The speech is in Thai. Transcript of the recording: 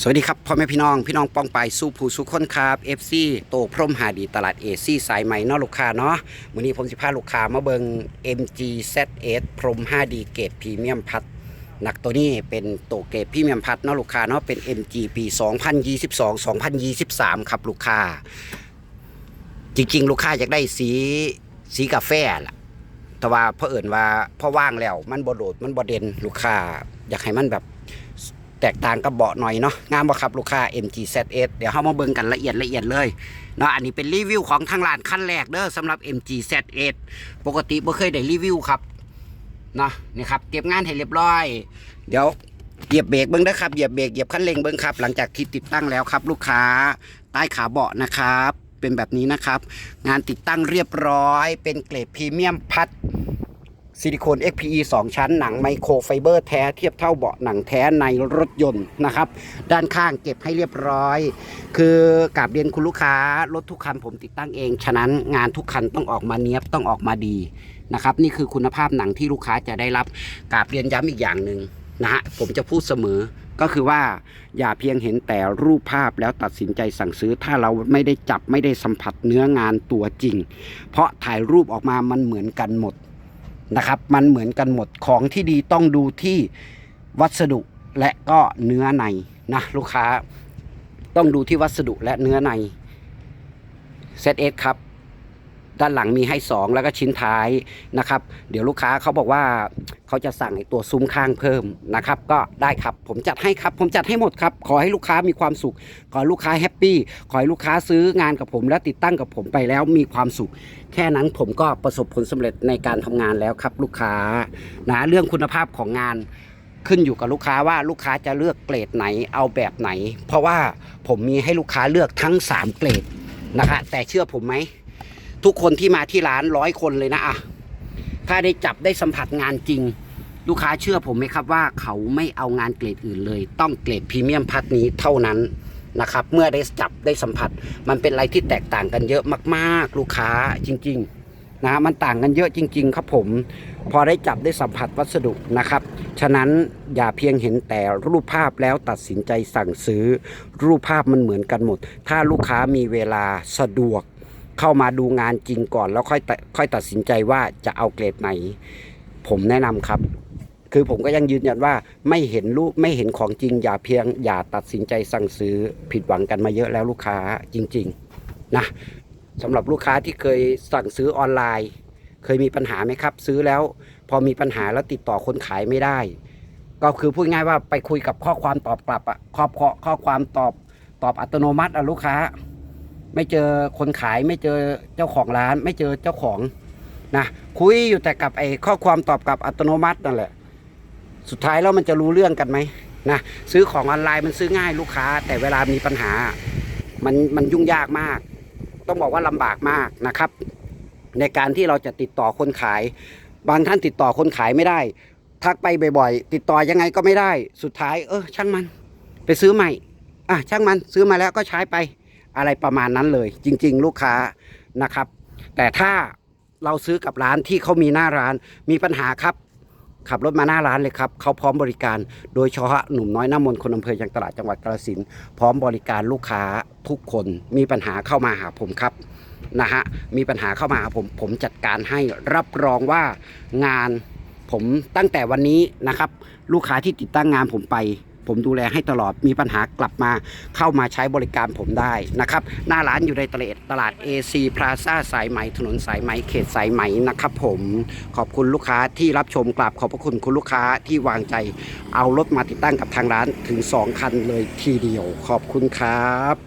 สวัสดีครับพ่อแม่พี่น้องพี่น้องป้องไปสู้ผู้สู้คนครับ FC โตพรหมหาดีตลาดเอซี่สายใหม่นาลูกค้าเนาะวันนี้ผมสิพาลูกค้ามาเบิง MG Z8 พรหม 5D เกรดพรีเมียมพัดหนักตัวนี้เป็นโตเกรดพรีเมียมพัดนาลูกค้าเนาะเป็น MG ปี 2022-2023 ครับลูกค้า จริง ๆ ลูกค้าอยากได้สีสีกาแฟล่ะแต่ว่าเพอเอิญว่าพอว่างแล้วมันบ่โดดมันบ่เด่นลูกค้าอยากให้มันแบบ แตกต่างกับเบาะหน่อยเนาะงามบ่ครับลูกค้า MG Z8 เดี๋ยวเฮามาเบิ่งกันละเอียดละเอียดเลยเนาะอันนี้เป็นรีวิวของทางร้านขั้นแรกเด้อสำหรับ MG Z8 ปกติบ่เคยได้รีวิวครับเนาะนี่ครับเก็บงานให้เรียบร้อย เดี๋ยวเหยียบเบรกเบิ่งเด้อครับเหยียบเบรกเหยียบคันเร่งเบิ่งครับ หลังจากที่ติดตั้งแล้วครับ ลูกค้าใต้ขาเบาะนะครับ เป็นแบบนี้นะครับ งานติดตั้งเรียบร้อย เป็นเกรดพรีเมียมพัด ซิลิโคน XPE 2 ชั้นหนังไมโครไฟเบอร์แท้เทียบเท่าเบาะหนังแท้ในรถยนต์นะครับ ด้านข้างเก็บให้เรียบร้อย คือกราบเรียนคุณลูกค้ารถทุกคันผมติดตั้งเอง ฉะนั้นงานทุกคันต้องออกมาเนี้ยบต้องออกมาดีนะครับ นี่คือคุณภาพหนังที่ลูกค้าจะได้รับกราบเรียนย้ำอีกอย่างหนึ่งนะฮะผมจะพูดเสมอก็คือว่าอย่าเพียงเห็นแต่รูปภาพแล้วตัดสินใจสั่งซื้อ ถ้าเราไม่ได้จับไม่ได้สัมผัสเนื้องานตัวจริง เพราะถ่ายรูปออกมามันเหมือนกันหมด นะครับ มันเหมือนกันหมดของที่ดีต้องดูที่วัสดุและก็เนื้อในนะลูกค้า ต้องดูที่วัสดุและเนื้อในเซตเอครับ ด้านหลังมีให้ 2 แล้วก็ชิ้นท้ายนะครับ เดี๋ยวลูกค้าเขาบอกว่าเขาจะสั่งไอตัวซุ้มข้างเพิ่มนะครับ ก็ได้ครับผมจัดให้ครับ ผมจัดให้หมดครับ ขอให้ลูกค้ามีความสุข ขอให้ลูกค้าแฮปปี้ขอให้ลูกค้าซื้องานกับผม และติดตั้งกับผมไปแล้วมีความสุข แค่นั้นผมก็ประสบผลสำเร็จในการทำงานแล้วครับ ลูกค้านะเรื่องคุณภาพของงานขึ้นอยู่กับลูกค้าว่าลูกค้าจะเลือกเกรดไหนเอาแบบไหน เพราะว่าผมมีให้ลูกค้าเลือกทั้ง 3 เกรดนะคะแต่เชื่อผมไหม ทุกคนที่มาที่ร้านร้อยคนเลยนะอะถ้าได้จับได้สัมผัสงานจริง ลูกค้าเชื่อผมไหมครับว่าเขาไม่เอางานเกรดอื่นเลย ต้องเกรดพรีเมียมพัดนี้เท่านั้นนะครับ เมื่อได้จับได้สัมผัส มันเป็นอะไรที่แตกต่างกันเยอะมากๆ ลูกค้าจริง ๆ นะมันต่างกันเยอะจริง ๆ ครับผม พอได้จับได้สัมผัสวัสดุนะครับ ฉะนั้นอย่าเพียงเห็นแต่รูปภาพแล้วตัดสินใจสั่งซื้อ รูปภาพมันเหมือนกันหมด ถ้าลูกค้ามีเวลาสะดวก เข้ามาดูงานจริงก่อน แล้วค่อยค่อยตัดสินใจว่าจะเอาเกรดไหน ผมแนะนำครับ คือผมก็ยังยืนยันว่าไม่เห็นรูปไม่เห็นของจริง อย่าเพียง อย่าตัดสินใจสั่งซื้อผิดหวังกันมาเยอะแล้วลูกค้าจริง ๆ นะสำหรับลูกค้าที่เคยสั่งซื้อออนไลน์ เคยมีปัญหาไหมครับ ซื้อแล้ว พอมีปัญหาแล้วติดต่อคนขายไม่ได้ ก็คือพูดง่ายว่าไปคุยกับข้อความตอบกลับอะข้อข้อข้อความตอบตอบอัตโนมัติอะลูกค้า ไม่เจอคนขายไม่เจอเจ้าของร้าน ไม่เจอเจ้าของนะคุยอยู่แต่กับไอ้ข้อความตอบกลับอัตโนมัตินั่นแหละ สุดท้ายแล้วมันจะรู้เรื่องกันไหมนะซื้อของออนไลน์มันซื้อง่ายลูกค้า แต่เวลามีปัญหา มันมันยุ่งยากมาก ต้องบอกว่าลำบากมากนะครับ ในการที่เราจะติดต่อคนขาย บางท่านติดต่อคนขายไม่ได้ ทักไปบ่อยๆ ติดต่อยังไงก็ไม่ได้ สุดท้าย เออช่างมัน ไปซื้อใหม่อะช่างมันซื้อมาแล้วก็ใช้ไป อะไรประมาณนั้นเลย จริง ๆ ลูกค้านะครับ แต่ถ้าเราซื้อกับร้านที่เขามีหน้าร้านมีปัญหาครับ ขับรถมาหน้าร้านเลยครับเขาพร้อมบริการ โดยเฉพาะหนุ่มน้อยหน้ามนคนอำเภอยังตลาดจังหวัดกาฬสินธุ์พร้อมบริการลูกค้าทุกคนมีปัญหาเข้ามาหาผมครับนะฮะมีปัญหาเข้ามาหาผมผมจัดการให้รับรองว่างานผมตั้งแต่วันนี้นะครับ ลูกค้าที่ติดตั้งงานผมไป ผมดูแลให้ตลอดมีปัญหากลับมาเข้ามาใช้บริการผมได้นะครับ หน้าร้านอยู่ในตลาดตลาด AC Plaza สายไหมถนนสายไหมเขตสายไหมนะครับผมขอบคุณลูกค้าที่รับชมกราบขอบพระคุณคุณลูกค้าที่วางใจ เอารถมาติดตั้งกับทางร้านถึง 2 คันเลยทีเดียว ขอบคุณครับ